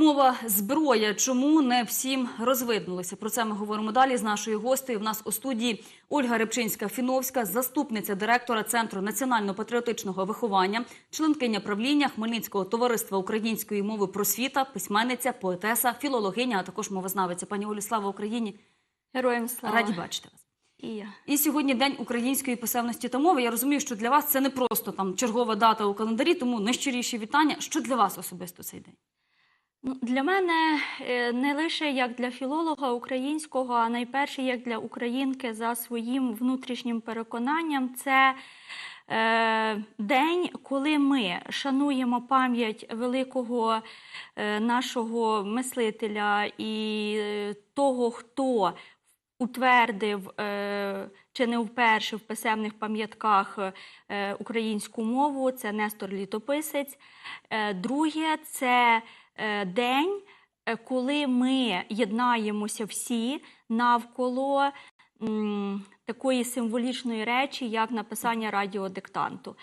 Мова зброя. Чому не всім розвиднулося? Про це ми говоримо далі з нашою гостею. В нас у студії Ольга Репчинська-Фіновська, заступниця директора Центру національно-патріотичного виховання, членкиня правління Хмельницького товариства української мови просвіта, письменниця, поетеса, філологиня, а також мовознавиця. Пані Олі, слава Україні! Героям слава. Раді бачити вас. І я. І сьогодні день української писемності та мови. Я розумію, що для вас це не просто там чергова дата у календарі, тому найщиріші вітання. Що для вас особисто цей день? Ну, для мене е, не лише як для філолога українського, а найперше як для українки за своїм внутрішнім переконанням, це е, день, коли ми шануємо пам'ять великого е, нашого мислителя і того, хто утвердив чи не вперше в писемних пам'ятках українську мову. Це Нестор Літописець. Друге це день, е, коли ми єднаємося всі навколо такої символічної речі, як написання радіодиктанту.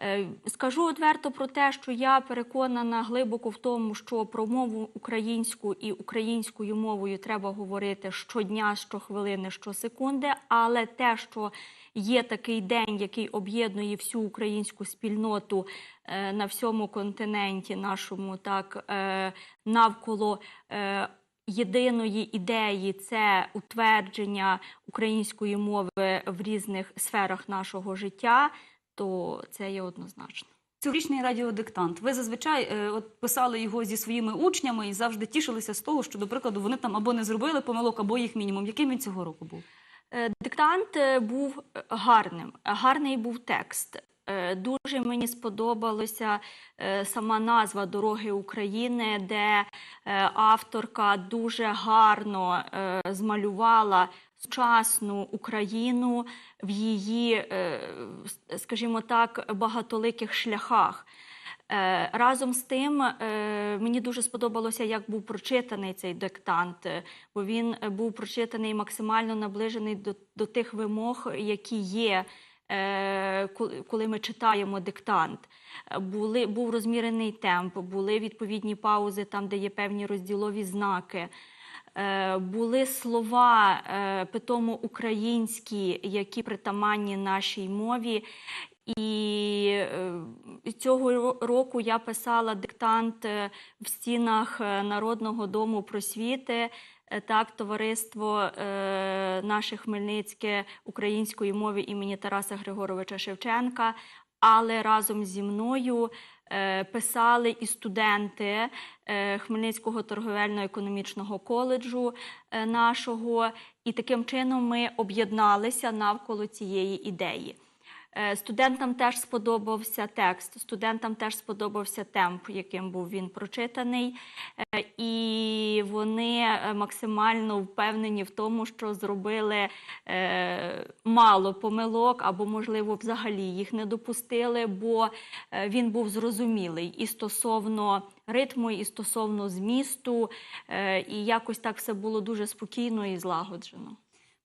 Е, Скажу відверто про те, що я переконана глибоко в тому, що про мову українську і українською мовою треба говорити щодня, щохвилини, щосекунди, але те, що є такий день, який об'єднує всю українську спільноту е, на всьому континенті нашому, так е, навколо. Єдиної ідеї це утвердження української мови в різних сферах нашого життя, то це є однозначно. Цьогорічний радіодиктант. Ви зазвичай е, от писали його зі своїми учнями і завжди тішилися з того, що, до прикладу, вони там або не зробили помилок, або їх мінімум. Яким він цього року був? Е, Диктант е, був гарним, гарний був текст. Е, Дуже мені сподобалася е, сама назва Дороги України, де е, авторка дуже гарно змалювала сучасну Україну в її, скажімо так, багатоликих шляхах. Разом з тим мені дуже сподобалося, як був прочитаний цей диктант, бо він був прочитаний максимально наближений до, до тих вимог, які є, коли ми читаємо диктант. Е, Були, був розмірений темп, були відповідні паузи там, де є певні розділові знаки. Е, Були слова е, питомо українські, які притаманні нашій мові. І е, цього року я писала диктант е, в стінах е, Народного дому просвіти. Так, товариство наше Хмельницьке української мови імені Тараса Григоровича Шевченка. Але разом зі мною писали і студенти Хмельницького торговельно-економічного коледжу нашого, і таким чином ми об'єдналися навколо цієї ідеї. Е, Студентам теж сподобався текст, студентам теж сподобався темп, яким був він прочитаний, Е, і вони е, максимально впевнені в тому, що зробили мало помилок, або, можливо, взагалі їх не допустили, бо він був зрозумілий і стосовно ритму, і стосовно змісту, і якось так все було дуже спокійно і злагоджено.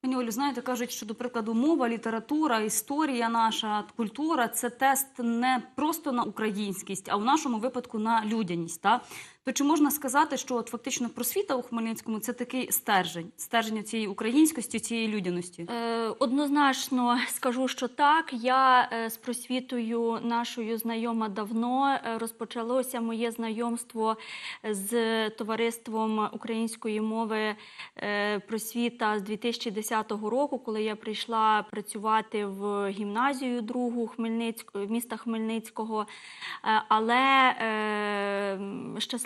Пані Олю, знаєте, кажуть, що, до прикладу, мова, література, історія наша, культура це тест не просто на українськість, а в нашому випадку на людяність. Та? То чи можна сказати, що от фактично просвіта у Хмельницькому це такий стержень, стержень цієї українськості, цієї людяності? Е, Однозначно скажу, що так. Я е, з просвітою нашою знайома давно. Е, Розпочалося моє знайомство з товариством української мови е, просвіта з 2010 року, коли я прийшла працювати в гімназію другу Хмельницьк... міста Хмельницького. Е, Але е,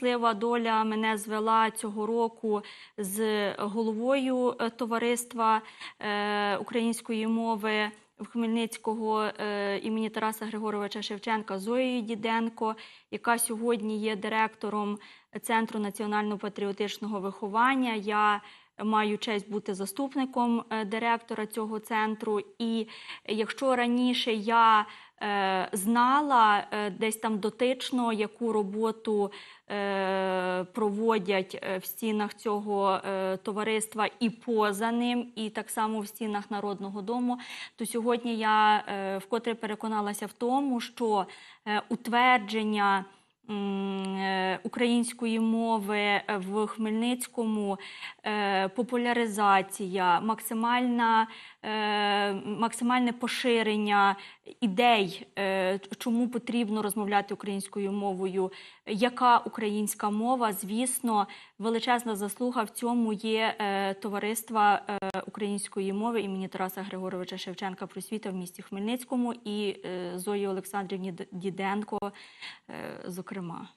щаслива доля мене звела цього року з головою е, товариства е, української мови в Хмельницького е, імені Тараса Григоровича Шевченка Зоєю Діденко, яка сьогодні є директором Центру національно-патріотичного виховання. Я Маю честь бути заступником е, директора цього центру. І якщо раніше я е, знала е, десь там дотично, яку роботу проводять в стінах цього товариства і поза ним, і так само в стінах Народного дому, то сьогодні я вкотре переконалася в тому, що утвердження української мови в Хмельницькому, е, популяризація, максимальна, е, максимальне поширення ідей, е, чому потрібно розмовляти українською мовою, яка українська мова, звісно, величезна заслуга в цьому є е, товариства е, української мови імені Тараса Григоровича Шевченка просвіта в місті Хмельницькому і е, Зої Олександрівні Діденко, е, зокрема.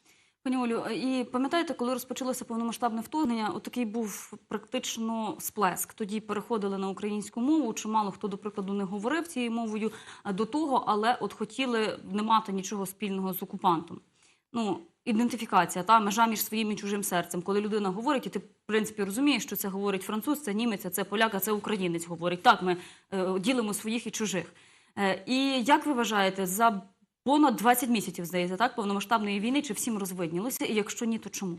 Пані Олю, і пам'ятаєте, коли розпочалося повномасштабне вторгнення, отакий був практично сплеск. Тоді переходили на українську мову. Чимало хто, до прикладу, не говорив цією мовою до того, але от хотіли не мати нічого спільного з окупантом. Ну, ідентифікація, та межа між своїм і чужим серцем. Коли людина говорить, і ти в принципі розумієш, що це говорить француз, це німець, це поляк, а це українець говорить. Так, ми е, ділимо своїх і чужих. Е, і як ви вважаєте, за понад 20 місяців, здається, так, повномасштабної війни, чи всім розвиднілося? І якщо ні, то чому?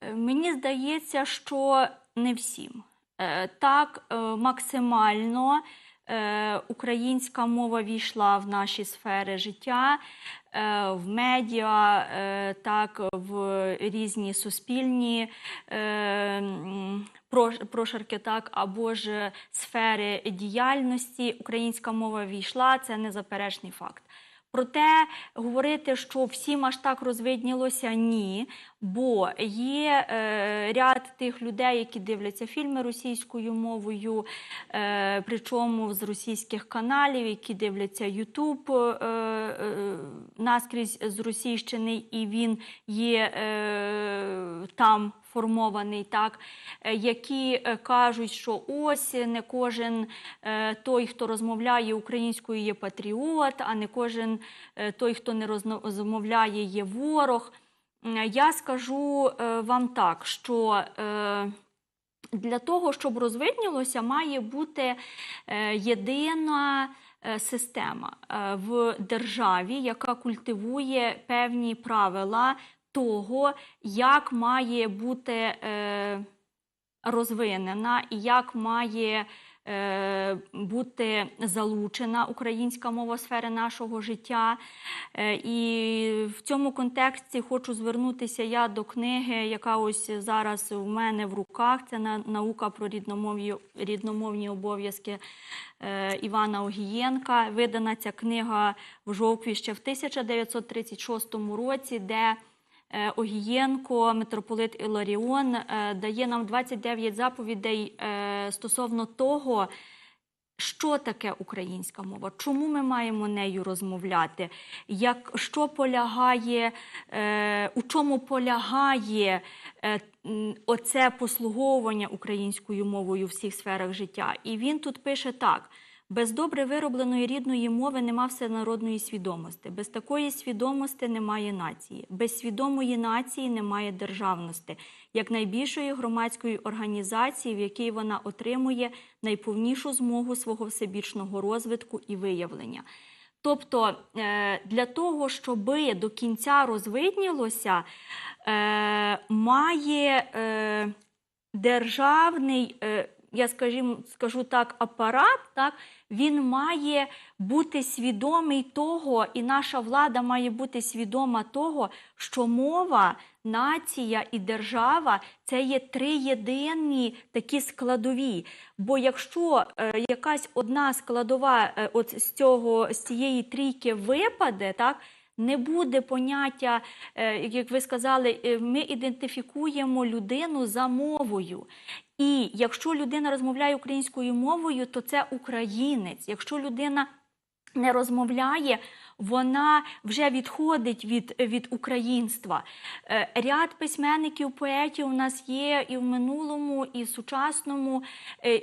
Е, Мені здається, що не всім. Е, Так, е, максимально українська мова війшла в наші сфери життя, в медіа, так, в різні суспільні прошарки, так, або ж сфери діяльності. Українська мова війшла, це незаперечний факт. Проте говорити, що всім аж так розвиднілося, ні. Бо є е, ряд тих людей, які дивляться фільми російською мовою, е, причому з російських каналів, які дивляться Ютуб е, е, наскрізь з Російщини, і він є е, там формований, так, е, які е, кажуть, що ось не кожен е, той, хто розмовляє українською, є патріот, а не кожен той, хто не розмовляє, є ворог. Я скажу е, вам так, що е, для того, щоб розвиднілося, має бути е, єдина система в державі, яка культивує певні правила того, як має бути розвинена і як має бути залучена українська мова сфери нашого життя. Е, І в цьому контексті хочу звернутися я до книги, яка ось зараз у мене в руках. Це на- наука про рідномовні, рідномовні обов'язки е, Івана Огієнка. Видана ця книга в Жовкві ще в 1936 році, де е, Огієнко, митрополит Іларіон, е, дає нам 29 заповідей е, стосовно того, що таке українська мова, чому ми маємо нею розмовляти, як, що полягає, е, у чому полягає е, оце послуговування українською мовою в всіх сферах життя. І він тут пише так. Без добре виробленої рідної мови нема всенародної свідомості. Без такої свідомості немає нації. Без свідомої нації немає державності, як найбільшої громадської організації, в якій вона отримує найповнішу змогу свого всебічного розвитку і виявлення. Тобто е, для того, щоб до кінця розвиднілося, е, має е, державний, я скажімо, скажу так, апарат, так, він має бути свідомий того, і наша влада має бути свідома того, що мова, нація і держава це є три єдині такі складові. Бо якщо е, якась одна складова е, от з цього з цієї трійки випаде, так. Не буде поняття, е, як ви сказали, е, ми ідентифікуємо людину за мовою. І якщо людина розмовляє українською мовою, то це українець. Якщо людина не розмовляє, вона вже відходить від, від українства. Е, Ряд письменників, поетів у нас є і в минулому, і в сучасному,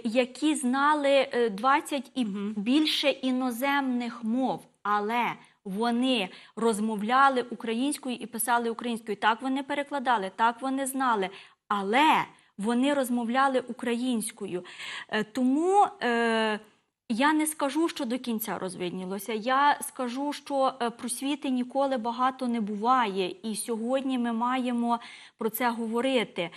які знали е, 20 і більше іноземних мов, але вони розмовляли українською і писали українською. Так вони перекладали, так вони знали. Але вони розмовляли українською. Е, Тому е, я не скажу, що до кінця розвиднілося. Я скажу, що е, просвіти ніколи багато не буває, і сьогодні ми маємо про це говорити.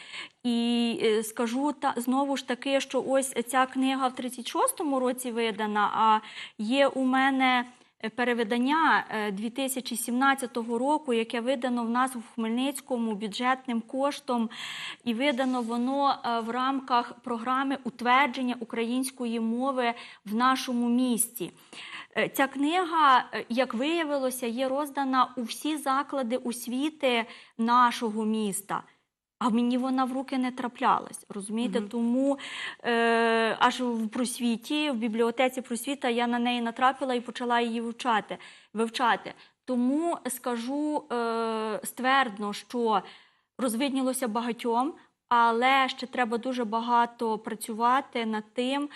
І е, скажу та знову ж таки, що ось ця книга в 36-му році видана, а є у мене. Е, перевидання е, 2017 року, яке видано в нас у Хмельницькому бюджетним коштом, і видано воно е, в рамках програми утвердження української мови в нашому місті. Е, Ця книга, е, як виявилося, є роздана у всі заклади освіти нашого міста. А мені вона в руки не траплялась, розумієте? Тому е, аж в просвіті, в бібліотеці просвіта я на неї натрапила і почала її вивчати. вивчати. Тому скажу е, ствердно, що розвиднілося багатьом, але ще треба дуже багато працювати над тим,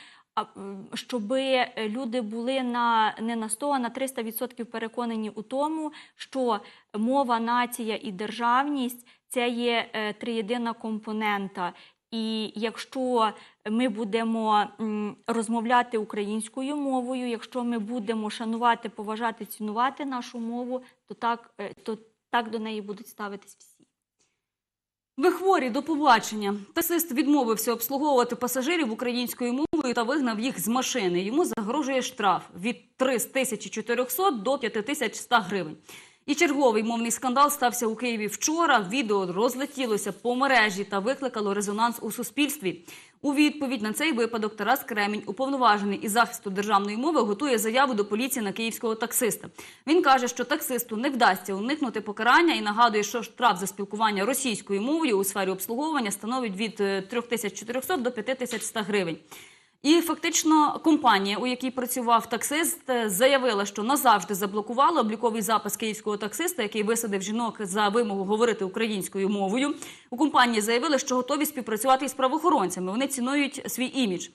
щоб люди були на не на 100, а на 300% переконані у тому, що мова, нація і державність це є е, триєдина компонента. І якщо ми будемо розмовляти українською мовою, якщо ми будемо шанувати, поважати, цінувати нашу мову, то так, е, то так до неї будуть ставитись всі. Ви хворі до побачення. Таксист відмовився обслуговувати пасажирів українською мовою та вигнав їх з машини. Йому загрожує штраф від 3400 до 5100 гривень. І черговий мовний скандал стався у Києві вчора. Відео розлетілося по мережі та викликало резонанс у суспільстві. У відповідь на цей випадок Тарас Кремінь, уповноважений із захисту державної мови, готує заяву до поліції на київського таксиста. Він каже, що таксисту не вдасться уникнути покарання і нагадує, що штраф за спілкування російською мовою у сфері обслуговування становить від е, 3400 до 5100 гривень. І фактично компанія, у якій працював таксист, е, заявила, що назавжди заблокувала обліковий запис київського таксиста, який висадив жінок за вимогу говорити українською мовою. У компанії заявили, що готові співпрацювати із правоохоронцями. Вони цінують свій імідж.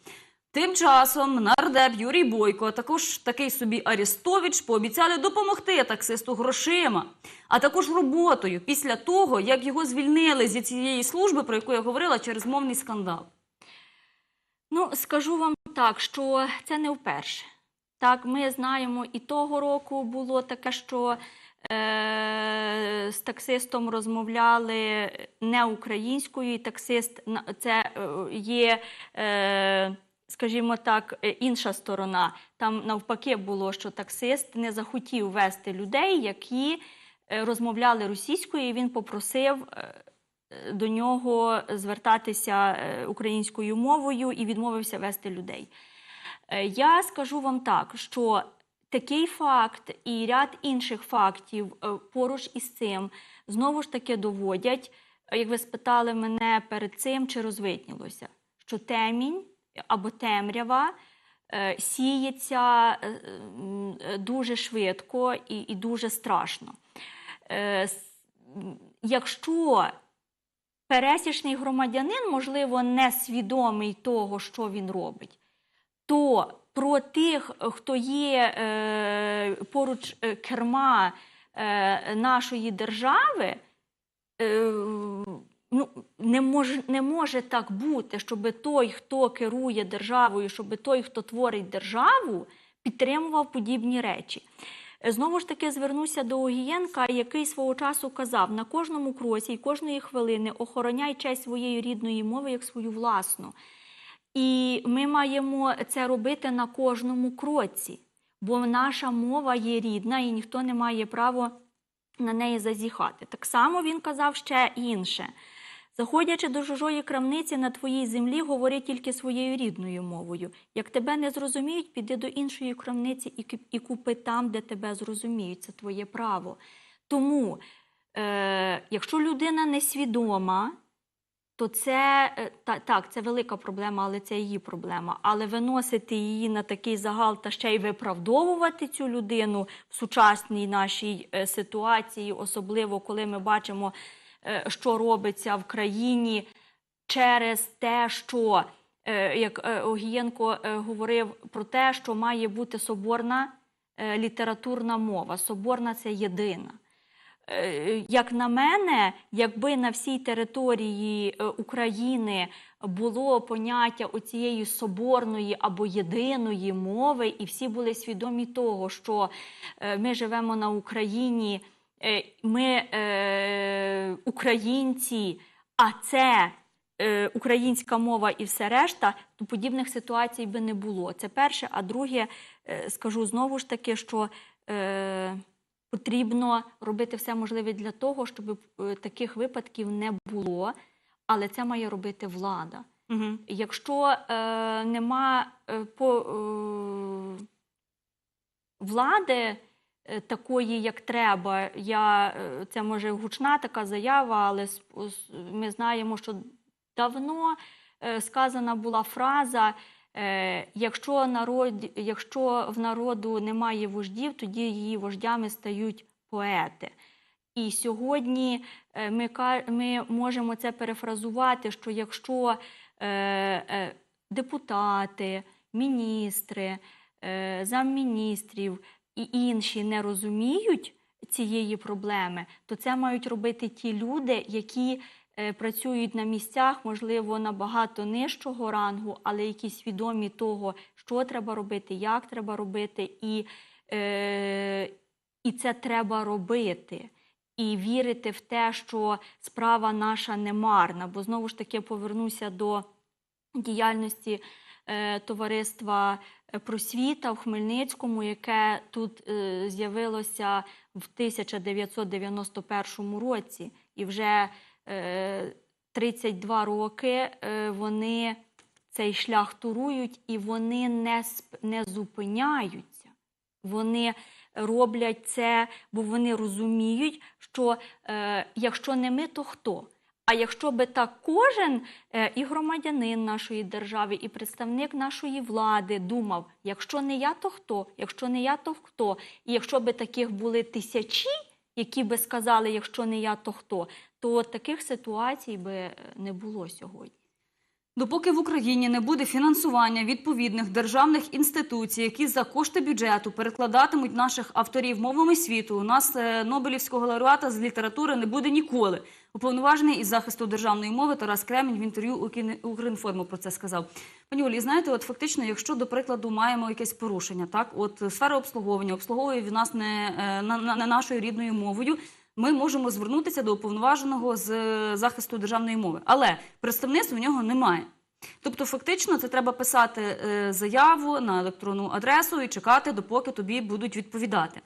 Тим часом нардеп Юрій Бойко, а також такий собі Арістович пообіцяли допомогти таксисту грошима, а також роботою після того, як його звільнили зі цієї служби, про яку я говорила, через мовний скандал. Ну, скажу вам так, що це не вперше. Так, ми знаємо, і того року було таке, що е, з таксистом розмовляли не українською, і таксист це е, є, е, скажімо так, е, інша сторона. Там навпаки було, що таксист не захотів вести людей, які е, розмовляли російською, і він попросив. До нього звертатися е, українською мовою і відмовився вести людей. Е, Я скажу вам так, що такий факт і ряд інших фактів е, поруч із цим знову ж таки доводять, як ви спитали мене перед цим, чи розвиднілося, що темінь або темрява сіється дуже швидко і, дуже страшно. Якщо пересічний громадянин, можливо, не свідомий того, що він робить, то про тих, хто є е, поруч е, керма е, нашої держави, е, ну, не, може, не може так бути, щоб той, хто керує державою, щоб той, хто творить державу, підтримував подібні речі. Е, Знову ж таки звернуся до Огієнка, який свого часу казав: на кожному кроці і кожної хвилини охороняй честь своєї рідної мови як свою власну. І ми маємо це робити на кожному кроці, бо наша мова є рідна і ніхто не має права на неї зазіхати. Так само він казав ще інше. Заходячи до чужої крамниці на твоїй землі, говори тільки своєю рідною мовою. Як тебе не зрозуміють, піди до іншої крамниці і, купи там, де тебе зрозуміють. Це твоє право. Тому, е, якщо людина несвідома, то це е, та, так, це велика проблема, але це її проблема. Але виносити її на такий загал та ще й виправдовувати цю людину в сучасній нашій е, ситуації, особливо коли ми бачимо, що робиться в країні через те, що е, як е, Огієнко е, говорив про те, що має бути соборна е, літературна мова. Соборна це єдина. Е, Як на мене, якби на всій території е, України було поняття оцієї соборної або єдиної мови, і всі були свідомі того, що е, ми живемо на Україні, е, ми е, українці, а це е, українська мова і все решта, то подібних ситуацій би не було. Це перше. А друге, е, скажу знову ж таки, що е, потрібно робити все можливе для того, щоб е, таких випадків не було, але це має робити влада. Угу. Якщо е, нема е, по, е, влади е, такої, як треба, я, е, це може гучна така заява, але ми знаємо, що давно е, сказана була фраза. е, Якщо, народ, якщо в народу немає вождів, тоді її вождями стають поети. І сьогодні е, ми, ми можемо це перефразувати, що якщо е, е, депутати, міністри, е, замміністрів і інші не розуміють цієї проблеми, то це мають робити ті люди, які е, працюють на місцях, можливо, набагато нижчого рангу, але які свідомі того, що треба робити, як треба робити, і, е, і це треба робити. І вірити в те, що справа наша не марна. Бо знову ж таки повернуся до діяльності товариства е, просвіта в Хмельницькому, яке тут е, з'явилося в 1991 році, і вже е, 32 роки е, вони цей шлях турують і вони не, не зупиняються. Вони роблять це, бо вони розуміють, що е, якщо не ми, то хто? А якщо би так кожен е, і громадянин нашої держави, і представник нашої влади думав, якщо не я, то хто? Якщо не я, то хто? І якщо би таких були тисячі, які би сказали, якщо не я, то хто, то таких ситуацій би е, не було сьогодні. Допоки в Україні не буде фінансування відповідних державних інституцій, які за кошти бюджету перекладатимуть наших авторів мовами світу, у нас е, Нобелівського лауреата з літератури не буде ніколи. Уповноважений із захисту державної мови Тарас Кремінь в інтерв'ю Укрінформу про це сказав. Пані Олі, знаєте, от фактично, якщо до прикладу маємо якесь порушення, так от сфера обслуговування обслуговує в нас не, е, на, нашою рідною мовою. Ми можемо звернутися до уповноваженого з захисту державної мови, але представництва в нього немає. Тобто, фактично, це треба писати е, заяву на електронну адресу і чекати, допоки тобі будуть відповідати.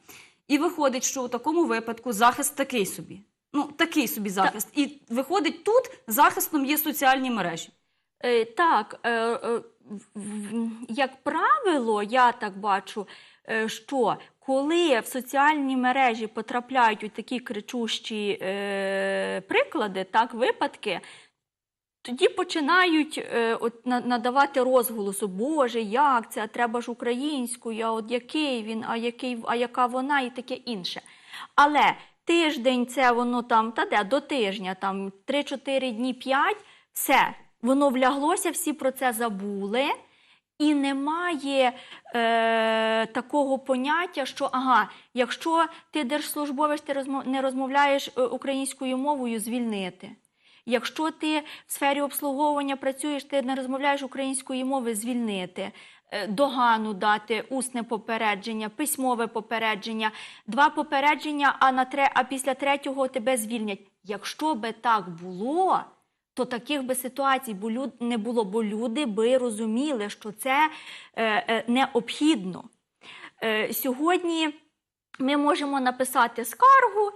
І виходить, що у такому випадку захист такий собі. Ну, такий собі захист. І виходить, тут захистом є соціальні мережі. Е, Так, е, е, в- як правило, я так бачу, е, що коли в соціальні мережі потрапляють у такі кричущі е, приклади, так, випадки, тоді починають е, от, на- надавати розголосу, Боже, як це? А треба ж українською, а от який він, а, який, а яка вона і таке інше. Але тиждень це воно там, та де, до тижня, там 3-4 дні, 5, все, воно вляглося, всі про це забули. І немає е, такого поняття, що ага, якщо ти держслужбовець, ти розмов, не розмовляєш е, українською мовою, звільнити. Якщо ти в сфері обслуговування працюєш, ти не розмовляєш української мови, звільнити. Е, Догану дати усне попередження, письмове попередження, два попередження, а на тре, а після третього тебе звільнять. Якщо би так було, то таких би ситуацій не було, бо люди би розуміли, що це е, е, необхідно. Сьогодні ми можемо написати скаргу,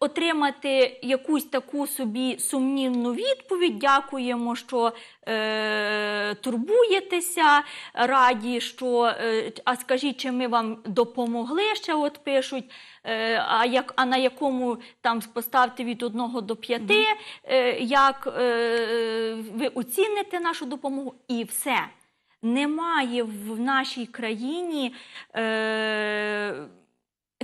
отримати якусь таку собі сумнівну відповідь. Дякуємо, що е, турбуєтеся, раді, що е, а скажіть, чи ми вам допомогли ще от пишуть. Е, а, як, а на якому там поставте від 1 до 5, е, як е, ви оціните нашу допомогу, і все. Немає в нашій країні е,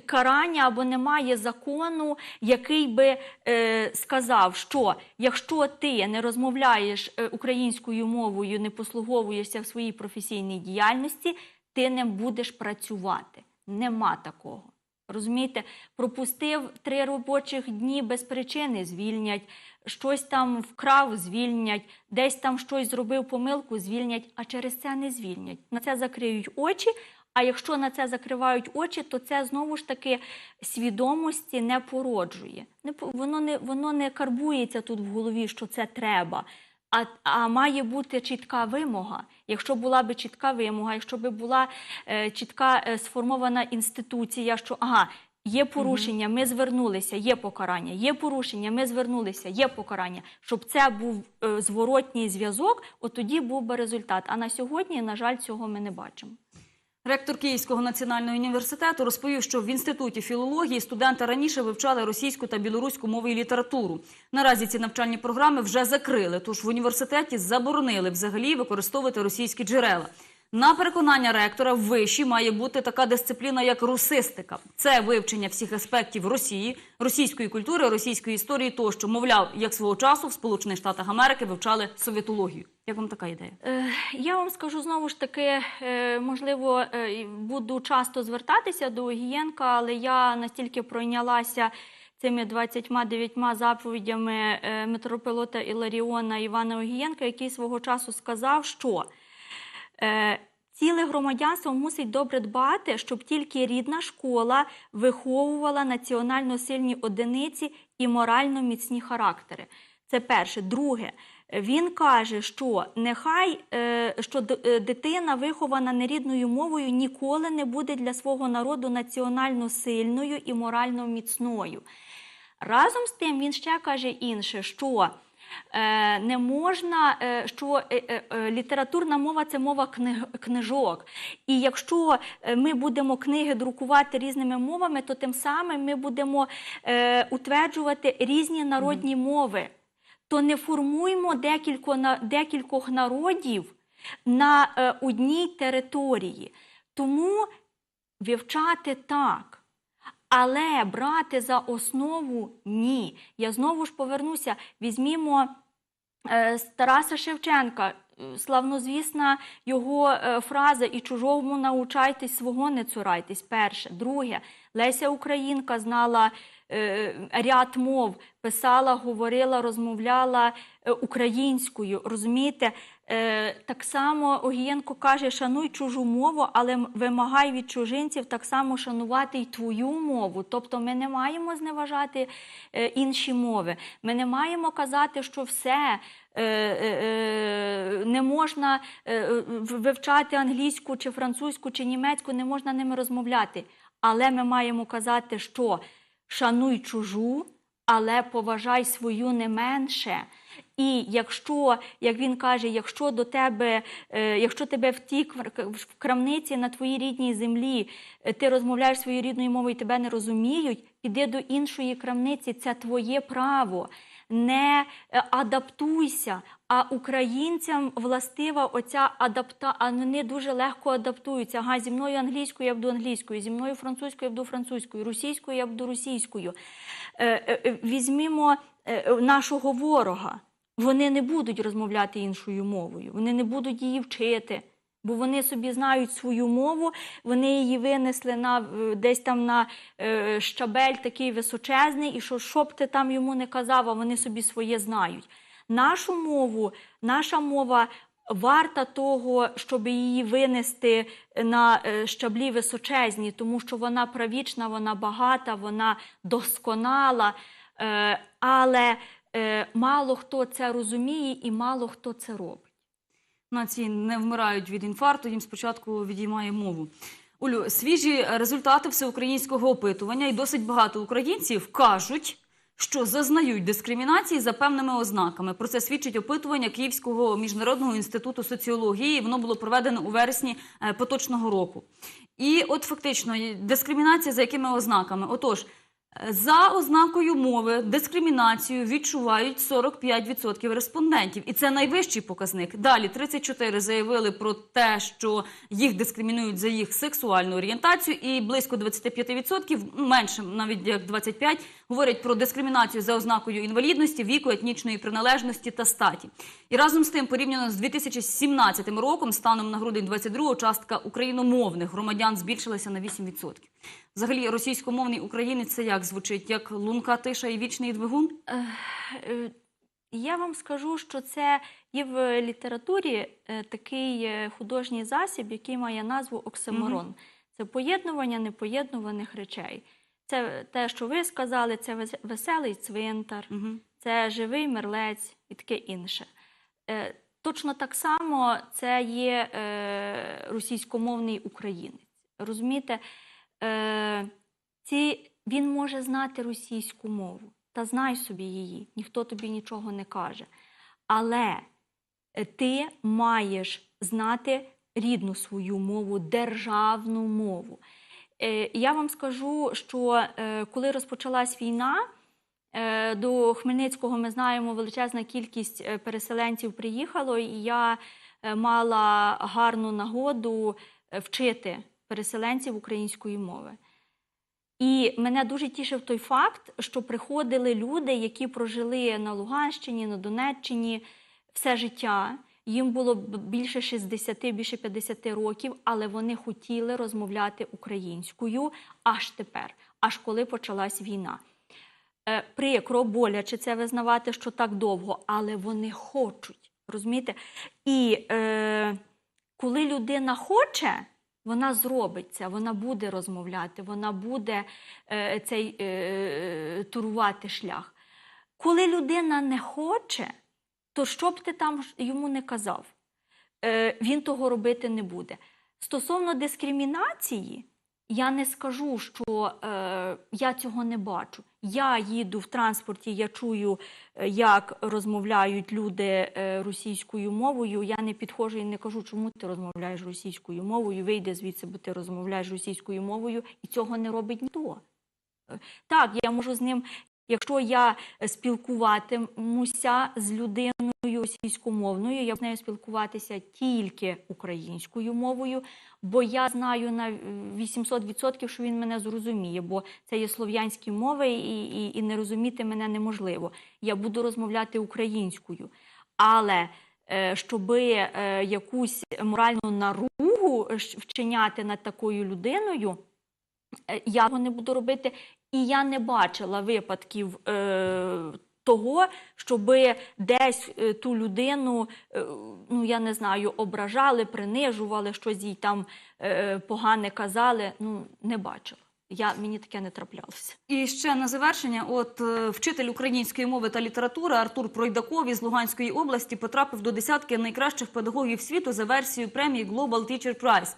карання або немає закону, який би е, сказав, що якщо ти не розмовляєш е, українською мовою, не послуговуєшся в своїй професійній діяльності, ти не будеш працювати. Нема такого. Розумієте, пропустив три робочих дні без причини, звільнять, щось там вкрав, звільнять, десь там щось зробив помилку, звільнять, а через це не звільнять. На це закриють очі. А якщо на це закривають очі, то це знову ж таки свідомості не породжує. Не воно не воно не карбується тут в голові, що це треба. А, а має бути чітка вимога. Якщо була би чітка вимога, якщо би була е, чітка е, сформована інституція, що ага, є порушення, ми звернулися, є покарання, є порушення, ми звернулися, є покарання. Щоб це був е, зворотній зв'язок, от тоді був би результат. А на сьогодні, на жаль, цього ми не бачимо. Ректор Київського національного університету розповів, що в інституті філології студенти раніше вивчали російську та білоруську мови і літературу. Наразі ці навчальні програми вже закрили, тож в університеті заборонили взагалі використовувати російські джерела. На переконання ректора в виші має бути така дисципліна, як русистика. Це вивчення всіх аспектів Росії, російської культури, російської історії тощо. Мовляв, як свого часу в Сполучених Штатах Америки вивчали совєтологію. Як вам така ідея? Е, Я вам скажу знову ж таки, е, можливо, е, буду часто звертатися до Огієнка, але я настільки пройнялася цими 29 заповідями митрополита Іларіона Івана Огієнка, який свого часу сказав, що ціле громадянство мусить добре дбати, щоб тільки рідна школа виховувала національно сильні одиниці і морально міцні характери. Це перше. Друге, він каже, що нехай е, що е, дитина, вихована нерідною мовою, ніколи не буде для свого народу національно сильною і морально міцною. Разом з тим, він ще каже інше, що е, не можна, е, що е, е, е, літературна мова це мова книжок. І якщо е, ми будемо книги друкувати різними мовами, то тим самим ми будемо е, утверджувати різні народні мови. То не декілько, декількох народів на е, одній території. Тому вивчати так. Але брати за основу ні. Я знову ж повернуся. Візьмімо е, Тараса Шевченка, е, славнозвісна його е, фраза і чужому научайтесь, свого не цурайтесь. Перше. Друге, Леся Українка знала е, ряд мов, писала, говорила, розмовляла е, українською. Розумієте? Е, так само Огієнко каже: шануй чужу мову, але вимагай від чужинців так само шанувати й твою мову. Тобто ми не маємо зневажати е, інші мови. Ми не маємо казати, що все. е, Не можна вивчати англійську чи французьку чи німецьку, не можна ними розмовляти. Але ми маємо казати, що шануй чужу, але поважай свою не менше. І якщо, як він каже, якщо до тебе, е, якщо тебе в тій крамниці на твоїй рідній землі е, ти розмовляєш своєю рідною мовою і тебе не розуміють, іди до іншої крамниці, це твоє право. Не е, адаптуйся, а українцям властива оця адапта, а вони дуже легко адаптуються. Ага, зі мною англійською я буду англійською, зі мною французькою я буду французькою, російською я буду російською. Візьмімо нашого ворога. Вони не будуть розмовляти іншою мовою, вони не будуть її вчити. Бо вони собі знають свою мову, вони її винесли на е, десь там на е, щабель такий височезний, і що, що б ти там йому не казав, а вони собі своє знають. Нашу мову, наша мова варта того, щоб її винести на е, щаблі височезні, тому що вона правічна, вона багата, вона досконала. Е, але мало хто це розуміє і мало хто це робить. Нації не вмирають від інфаркту, їм спочатку відіймає мову. Олю, свіжі результати всеукраїнського опитування, і досить багато українців кажуть, що зазнають дискримінації за певними ознаками. Про це свідчить опитування Київського міжнародного інституту соціології. Воно було проведено у вересні е, поточного року. І от фактично дискримінація за якими ознаками? Отож. За ознакою мови дискримінацію відчувають 45% респондентів, і це найвищий показник. Далі 34 заявили про те, що їх дискримінують за їх сексуальну орієнтацію, і близько 25%, менше навіть як 25%, говорять про дискримінацію за ознакою інвалідності, віку, етнічної приналежності та статі. І разом з тим, порівняно з 2017 роком, станом на грудень 22 частка україномовних громадян збільшилася на 8%. Взагалі, російськомовний українець це як звучить? Як лунка, тиша і вічний двигун? Е, Я вам скажу, що це є в літературі е, такий е, художній засіб, який має назву оксиморон. Це поєднування непоєднуваних речей. Це те, що ви сказали, це веселий цвинтар, Угу. це живий мерлець і таке інше. Е, Точно так само це є е, російськомовний українець. Розумієте, е, ці, він може знати російську мову, та знай собі її, ніхто тобі нічого не каже. Але е, ти маєш знати рідну свою мову, державну мову. Е, Я вам скажу, що е, коли розпочалась війна, е, до Хмельницького ми знаємо, величезна кількість переселенців приїхало, і я мала гарну нагоду вчити переселенців української мови. І мене дуже тішив той факт, що приходили люди, які прожили на Луганщині, на Донеччині все життя. Їм було більше 60, більше 50 років, але вони хотіли розмовляти українською аж тепер, аж коли почалась війна. Е, Прикро, боляче це визнавати, що так довго, але вони хочуть. Розумієте? І е, коли людина хоче, вона зробить це, вона буде розмовляти, вона буде е, цей е, турувати шлях. Коли людина не хоче, то що б ти там йому не казав, е, він того робити не буде. Стосовно дискримінації, я не скажу, що е, я цього не бачу. Я їду в транспорті, я чую, е, як розмовляють люди е, російською мовою. Я не підходжу і не кажу, чому ти розмовляєш російською мовою. Вийди звідси, бо ти розмовляєш російською мовою, і цього не робить ніхто. Так, я можу з ним, якщо я е, спілкуватимуся з людиною російськомовною, я з спілкуватися тільки українською мовою, бо я знаю на 800%, що він мене зрозуміє, бо це є слов'янські мови, і, і, і не розуміти мене неможливо. Я буду розмовляти українською. Але е, щоби е, якусь моральну наругу е, вчиняти над такою людиною, е, я цього не буду робити. І я не бачила випадків е, того, щоб десь е, ту людину, е, ну я не знаю, ображали, принижували, щось їй там е, погане казали. Ну, не бачила. Я, мені таке не траплялося. І ще на завершення, от е, вчитель української мови та літератури Артур Пройдаков із Луганської області потрапив до десятки найкращих педагогів світу за версією премії Global Teacher Prize.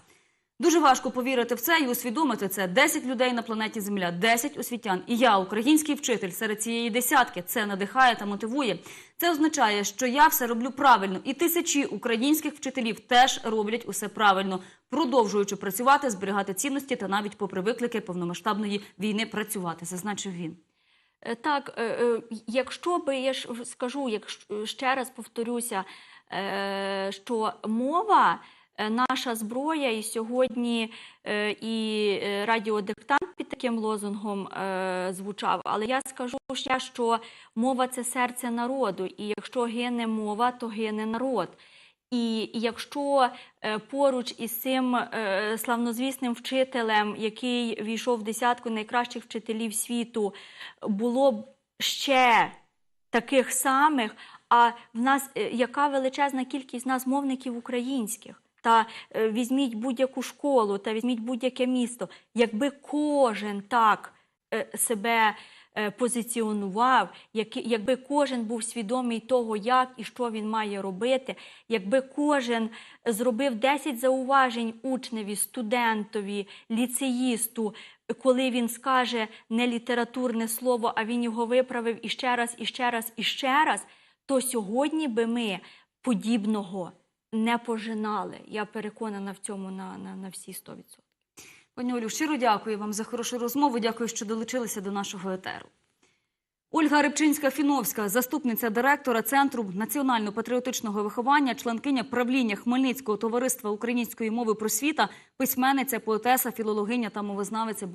Дуже важко повірити в це і усвідомити це. 10 людей на планеті Земля, 10 освітян. І я, український вчитель, серед цієї десятки. Це надихає та мотивує. Це означає, що я все роблю правильно, і тисячі українських вчителів теж роблять усе правильно, продовжуючи працювати, зберігати цінності та навіть попри виклики повномасштабної війни працювати, зазначив він. Е, Так, е, е, якщо би я ж скажу, якщо ще раз повторюся, що мова наша зброя, і сьогодні е, і е, радіодиктант під таким лозунгом е, звучав. Але я скажу ще, що мова це серце народу, і якщо гине мова, то гине народ. І якщо е, поруч із цим е, славнозвісним вчителем, який війшов в десятку найкращих вчителів світу, було б ще таких самих, а в нас е, яка величезна кількість нас мовників українських. Та е, візьміть будь-яку школу, та візьміть будь-яке місто. Якби кожен так е, себе е, позиціонував, якби кожен був свідомий того, як і що він має робити, якби кожен зробив 10 зауважень учневі, студентові, ліцеїсту, коли він скаже не літературне слово, а він його виправив іще раз, іще раз, іще раз, то сьогодні би ми подібного не пожинали. Я переконана в цьому на, на, на всі 100%. Пані Олю, щиро дякую вам за хорошу розмову. Дякую, що долучилися до нашого етеру. Ольга Рибчинська-Фіновська, заступниця директора Центру національно-патріотичного виховання, членкиня правління Хмельницького товариства української мови просвіта, письменниця, поетеса, філологиня та мовознавиця.